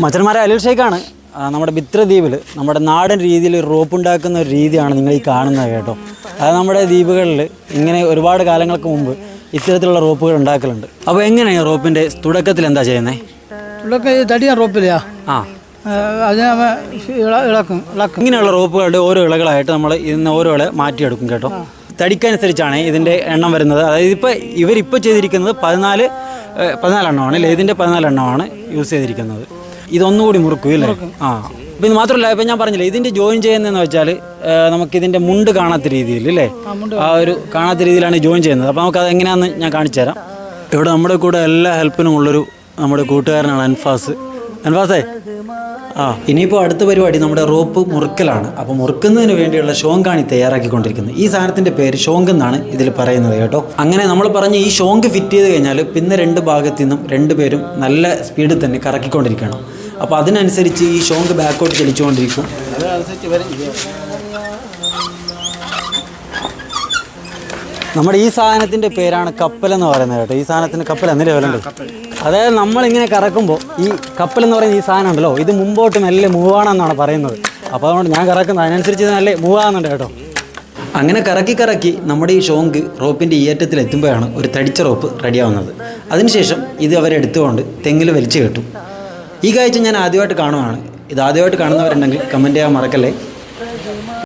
മച്ചന്മാരെ അലിൽ ഷേഖാണ് നമ്മുടെ മിത്രദ്വീപിൽ നമ്മുടെ നാടൻ രീതിയിൽ റോപ്പ് ഉണ്ടാക്കുന്ന ഒരു രീതിയാണ് നിങ്ങൾ ഈ കാണുന്നത് കേട്ടോ. അത് നമ്മുടെ ദ്വീപുകളിൽ ഇങ്ങനെ ഒരുപാട് കാലങ്ങൾക്ക് മുമ്പ് ഇത്തരത്തിലുള്ള റോപ്പുകൾ ഉണ്ടാക്കലുണ്ട്. അപ്പോൾ എങ്ങനെയാണ് റോപ്പിന്റെ തുടക്കത്തിൽ എന്താ ചെയ്യുന്നത് ഇവിടെയൊക്കെ ഈ തടിയാൻ ആ. അതിനെ ഇളക്കും ഇളക്കും. ഇങ്ങനെയുള്ള റോപ്പുകളുടെ ഓരോ ഇളകളായിട്ട് നമ്മൾ ഇതിന് ഓരോ ഇള മാറ്റിയെടുക്കും കേട്ടോ. തടിക്കനുസരിച്ചാണ് ഇതിന്റെ എണ്ണം വരുന്നത്. അതായത് ഇപ്പോൾ ഇവരിപ്പോൾ ചെയ്തിരിക്കുന്നത് പതിനാല് ഏഹ്, പതിനാല് എണ്ണമാണ് അല്ലേ? ഇതിന്റെ പതിനാലെണ്ണമാണ് യൂസ് ചെയ്തിരിക്കുന്നത്. ഇതൊന്നുകൂടി മുറുക്കും ഇല്ലേ? ആ. അപ്പം ഇത് മാത്രമല്ല ഇപ്പം ഞാൻ പറഞ്ഞില്ലേ ഇതിന്റെ ജോയിൻ ചെയ്യുന്നതെന്ന് വെച്ചാൽ നമുക്കിതിന്റെ മുണ്ട് കാണാത്ത രീതിയിൽ അല്ലേ ആ ഒരു കാണാത്ത രീതിയിലാണ് ജോയിൻ ചെയ്യുന്നത്. അപ്പോൾ നമുക്കത് എങ്ങനെയാണെന്ന് ഞാൻ കാണിച്ചു തരാം ഇവിടെ നമ്മുടെ കൂടെ എല്ലാ ഹെൽപ്പിനും ഉള്ളൊരു നമ്മുടെ കൂട്ടുകാരനാണ് അൻഫാസ്. അൻഫാസേ ആ ഇനിയിപ്പോൾ അടുത്ത പരിപാടി നമ്മുടെ റോപ്പ് മുറുക്കലാണ്. അപ്പോൾ മുറുക്കുന്നതിന് വേണ്ടിയുള്ള ഷോങ്കാണ് ഈ തയ്യാറാക്കിക്കൊണ്ടിരിക്കുന്നത്. ഈ സാധനത്തിന്റെ പേര് ഷോങ്ക് എന്നാണ് ഇതിൽ പറയുന്നത് കേട്ടോ. അങ്ങനെ നമ്മൾ പറഞ്ഞ ഈ ഷോങ്ക് ഫിറ്റ് ചെയ്ത് കഴിഞ്ഞാൽ പിന്നെ രണ്ട് ഭാഗത്തു നിന്നും രണ്ടുപേരും നല്ല സ്പീഡിൽ തന്നെ കറക്കിക്കൊണ്ടിരിക്കണം അപ്പോൾ അതിനനുസരിച്ച് ഈ ഷോങ്ക് ബാക്കോട്ട് ചലിച്ചുകൊണ്ടിരിക്കും. നമ്മുടെ ഈ സാധനത്തിന്റെ പേരാണ് കപ്പൽ എന്ന് പറയുന്നത് കേട്ടോ. ഈ സാധനത്തിന് കപ്പൽ എന്നല്ലേ വിലണ്ട് അതായത് നമ്മൾ ഇങ്ങനെ കറക്കുമ്പോൾ ഈ കപ്പൽ എന്ന് പറയുന്ന ഈ സാധനം ഉണ്ടല്ലോ ഇത് മുമ്പോട്ട് മെല്ലെ മൂവ് ആണെന്നാണ് പറയുന്നത്. അപ്പോൾ അതുകൊണ്ട് ഞാൻ കറക്കുന്നത് അതിനനുസരിച്ച് നല്ല മൂവ് ആകുന്നുണ്ട് കേട്ടോ. അങ്ങനെ കറക്കി കറക്കി നമ്മുടെ ഈ ഷോങ്ക് റോപ്പിന്റെ ഈയറ്റത്തിൽ എത്തുമ്പോഴാണ് ഒരു തടിച്ച റോപ്പ് റെഡിയാവുന്നത് അതിനുശേഷം ഇത് അവരെടുത്തുകൊണ്ട് തെങ്ങിൽ വലിച്ചു കെട്ടും. ഈ കാഴ്ച ഞാൻ ആദ്യമായിട്ട് കാണുവാണ്. ഇത് ആദ്യമായിട്ട് കാണുന്നവരുണ്ടെങ്കിൽ കമന്റ് ചെയ്യാൻ മറക്കല്ലേ?